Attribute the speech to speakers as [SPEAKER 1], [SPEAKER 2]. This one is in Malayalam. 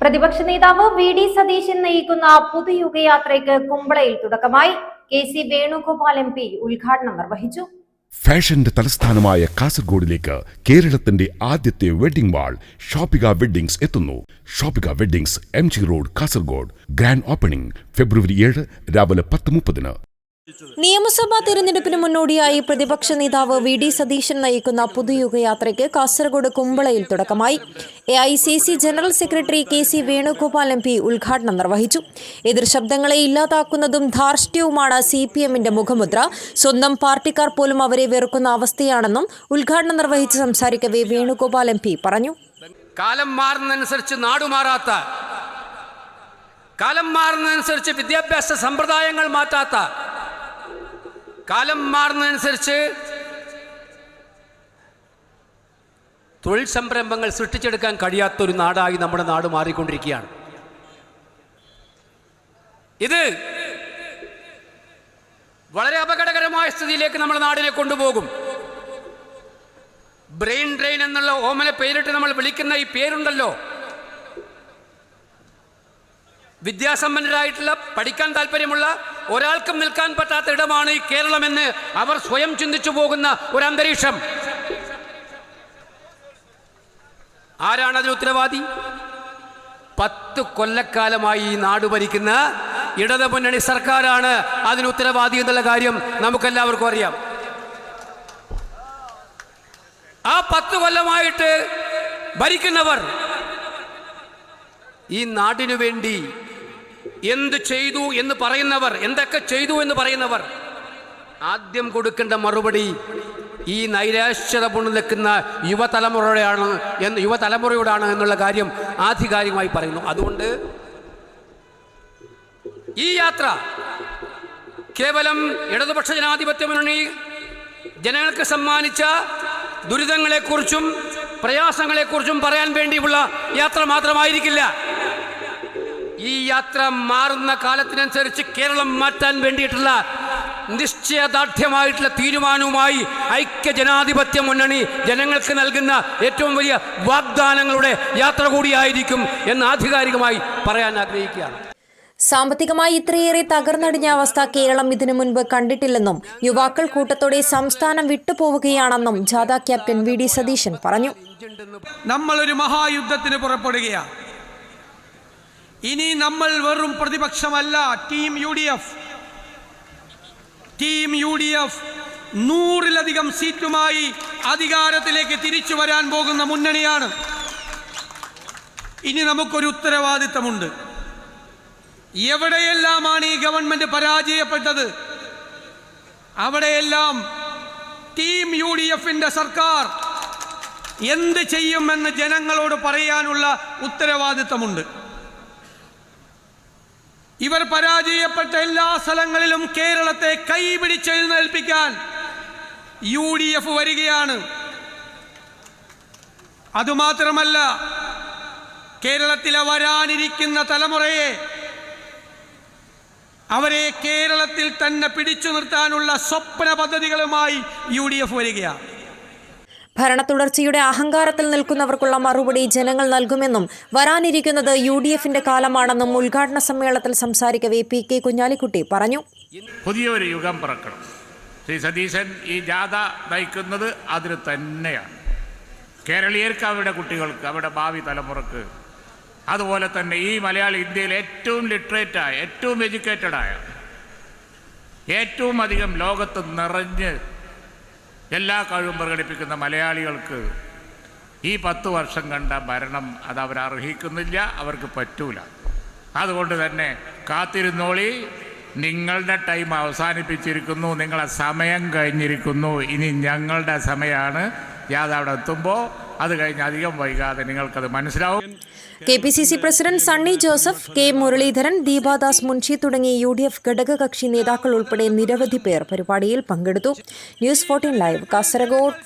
[SPEAKER 1] പ്രതിപക്ഷ നേതാവ് വി ഡി സതീശൻ നയിക്കുന്ന പുതുയുഗയാത്രയ്ക്ക് കുമ്പളയിൽ തുടക്കമായി. K C Venugopal M P ഉദ്ഘാടനം നിർവഹിച്ചു.
[SPEAKER 2] ഫാഷന്റെ തലസ്ഥാനമായ കാസർഗോഡിലേക്ക് കേരളത്തിന്റെ ആദ്യത്തെ വെഡിംഗ് വാൾ ഷോപ്പിക വെഡ്ഡിംഗ്സ് എത്തുന്നു. Shopika weddings M G road Kasaragod. Grand opening February ഏഴ് രാവിലെ പത്ത് മുപ്പതിന്.
[SPEAKER 3] നിയമസഭാ തിരഞ്ഞെടുപ്പിന് മുന്നോടിയായി പ്രതിപക്ഷ നേതാവ് വി ഡി സതീശൻ നയിക്കുന്ന പുതുയുഗയാത്രയ്ക്ക് കാസർഗോഡ് കുമ്പളയിൽ തുടക്കമായി. A I C C general secretary K C Venugopal M P ഉദ്ഘാടനം നിർവഹിച്ചു. എതിർ ശബ്ദങ്ങളെ ഇല്ലാതാക്കുന്നതും ധാർഷ്ട്യവുമാണ് സി പി എമ്മിന്റെ മുഖമുദ്ര. സ്വന്തം പാർട്ടിക്കാർ പോലും അവരെ വെറുക്കുന്ന അവസ്ഥയാണെന്നും ഉദ്ഘാടനം നിർവഹിച്ച് സംസാരിക്കവേ വേണുഗോപാൽ എം പി പറഞ്ഞു.
[SPEAKER 4] കാലം മാറുന്നതനുസരിച്ച് നാടുമാറാത്ത കാലം മാറുന്നതനുസരിച്ച് വിദ്യാഭ്യാസ സമ്പ്രദായങ്ങൾ മാറ്റാത്ത കാലം മാറുന്നതനുസരിച്ച് തൊഴിൽ സംരംഭങ്ങൾ സൃഷ്ടിച്ചെടുക്കാൻ കഴിയാത്തൊരു നാടായി നമ്മുടെ നാട് മാറിക്കൊണ്ടിരിക്കുകയാണ്. ഇത് വളരെ അപകടകരമായ സ്ഥിതിയിലേക്ക് നമ്മുടെ നാടിനെ കൊണ്ടുപോകും. ബ്രെയിൻ ഡ്രെയിൻ എന്നുള്ള ഓമന പേരിട്ട് നമ്മൾ വിളിക്കുന്ന ഈ പേരുണ്ടല്ലോ. വിദ്യാസമ്പന്നരായിട്ടുള്ള പഠിക്കാൻ താല്പര്യമുള്ള ഒരാൾക്കും നിൽക്കാൻ പറ്റാത്ത ഇടമാണ് ഈ കേരളമെന്ന് അവർ സ്വയം ചിന്തിച്ചു പോകുന്ന ഒരു അന്തരീക്ഷം. ആരാണ് അതിന് ഉത്തരവാദി? പത്ത് കൊല്ലക്കാലമായി ഈ നാട് ഭരിക്കുന്ന ഇടത് മുന്നണി സർക്കാരാണ് അതിന് ഉത്തരവാദി എന്നുള്ള കാര്യം നമുക്കെല്ലാവർക്കും അറിയാം. ആ പത്ത് കൊല്ലമായിട്ട് ഭരിക്കുന്നവർ ഈ നാടിനു വേണ്ടി എന്ത് ചെയ്തു എന്ന് പറയുന്നവർ എന്തൊക്കെ ചെയ്തു എന്ന് പറയുന്നവർ ആദ്യം കൊടുക്കേണ്ട മറുപടി ഈ നൈരാശ്യത പൊണ്ണു നിൽക്കുന്ന യുവതലമുറയോടാണ് എന്ന് യുവതലമുറയോടാണ് എന്നുള്ള കാര്യം ആധികാരികമായി പറയുന്നു. അതുകൊണ്ട് ഈ യാത്ര കേവലം ഇടതുപക്ഷ ജനാധിപത്യ മുന്നണി ജനങ്ങൾക്ക് സമ്മാനിച്ച ദുരിതങ്ങളെക്കുറിച്ചും പ്രയാസങ്ങളെക്കുറിച്ചും പറയാൻ വേണ്ടിയുള്ള യാത്ര മാത്രമായിരിക്കില്ല. ഈ യാത്ര മാറുന്ന കാലത്തിനനുസരിച്ച് കേരളം മാറ്റാൻ വേണ്ടിയിട്ടുള്ള നിശ്ചയദാർഢ്യമായിട്ടുള്ള തീരുമാനവുമായി ഐക്യ ജനാധിപത്യ മുന്നണി ജനങ്ങൾക്ക് നൽകുന്ന ഏറ്റവും വലിയ വാഗ്ദാനങ്ങളുടെ യാത്ര കൂടിയായിരിക്കും എന്ന് ആധികാരികമായി പറയാൻ ആഗ്രഹിക്കുകയാണ്.
[SPEAKER 3] സാമ്പത്തികമായി ഇത്രയേറെ തകർന്നടിഞ്ഞ അവസ്ഥ കേരളം ഇതിനു മുൻപ് കണ്ടിട്ടില്ലെന്നും യുവാക്കൾ കൂട്ടത്തോടെ സംസ്ഥാനം വിട്ടുപോവുകയാണെന്നും ജാഥ ക്യാപ്റ്റൻ വി ഡി സതീശൻ പറഞ്ഞു.
[SPEAKER 5] നമ്മളൊരു മഹായുദ്ധത്തിന് പുറപ്പെടുകയാണ്. ഇനി നമ്മൾ വെറും പ്രതിപക്ഷമല്ല team U D F team U D F നൂറിലധികം സീറ്റുമായി അധികാരത്തിലേക്ക് തിരിച്ചു വരാൻ പോകുന്ന മുന്നണിയാണ്. ഇനി നമുക്കൊരു ഉത്തരവാദിത്തമുണ്ട്. എവിടെയെല്ലാമാണ് ഈ ഗവൺമെന്റ് പരാജയപ്പെട്ടത്? അവിടെയെല്ലാം ടീം യു ഡി എഫിന്റെ സർക്കാർ എന്ത് ചെയ്യുമെന്ന് ജനങ്ങളോട് പറയാനുള്ള ഉത്തരവാദിത്തമുണ്ട്. ഇവർ പരാജയപ്പെട്ട എല്ലാ സ്ഥലങ്ങളിലും കേരളത്തെ കൈപിടിച്ചെഴുന്നേൽപ്പിക്കാൻ യു ഡി എഫ് വരികയാണ്. അതുമാത്രമല്ല കേരളത്തിലെ വരാനിരിക്കുന്ന തലമുറയെ അവരെ കേരളത്തിൽ തന്നെ പിടിച്ചു നിർത്താനുള്ള സ്വപ്ന പദ്ധതികളുമായി യു ഡി എഫ് വരികയാണ്.
[SPEAKER 3] ഭരണ തുടർച്ചയുടെ അഹങ്കാരത്തിൽ നിൽക്കുന്നവർക്കുള്ള മറുപടി ജനങ്ങൾ നൽകുമെന്നും വരാനിരിക്കുന്നത് യു ഡി എഫിന്റെ കാലമാണെന്നും ഉദ്ഘാടന സമ്മേളനത്തിൽ സംസാരിക്കവേ പി കെ കുഞ്ഞാലിക്കുട്ടി പറഞ്ഞു.
[SPEAKER 6] പുതിയൊരു യുഗം പിറക്കണം. ശ്രീ സതീശൻ ഈ ജാഥ നയിക്കുന്നത് അതിന് തന്നെയാണ്. കേരളീയർക്ക് അവരുടെ കുട്ടികൾക്ക് അവരുടെ ഭാവി തലമുറയ്ക്ക്. അതുപോലെ തന്നെ ഈ മലയാളി ഇന്ത്യയിൽ ഏറ്റവും ലിറ്ററേറ്റായ ഏറ്റവും എഡ്യൂക്കേറ്റഡായ ഏറ്റവും അധികം ലോകത്ത് നിറഞ്ഞ് എല്ലാ കഴിവും പ്രകടിപ്പിക്കുന്ന മലയാളികൾക്ക് ഈ പത്ത് വർഷം കണ്ട ഭരണം അത് അവർ അർഹിക്കുന്നില്ല അവർക്ക് പറ്റൂല. അതുകൊണ്ട് തന്നെ കാത്തിരുന്നോളി നിങ്ങളുടെ ടൈം അവസാനിപ്പിച്ചിരിക്കുന്നു നിങ്ങളെ സമയം കഴിഞ്ഞിരിക്കുന്നു. ഇനി ഞങ്ങളുടെ സമയമാണ്. യാത അവിടെ എത്തുമ്പോൾ അത് കഴിഞ്ഞ് അധികം വൈകാതെ നിങ്ങൾക്കത് മനസ്സിലാവും.
[SPEAKER 3] K P C C president Sunny Joseph K Muraleedharan Deepa Das Munshi തുടങ്ങിയ യു ഡി എഫ് ഘടകകക്ഷി നേതാക്കൾ ഉൾപ്പെടെ നിരവധി പേർ പരിപാടിയിൽ പങ്കെടുത്തു. News fourteen live Kasaragod.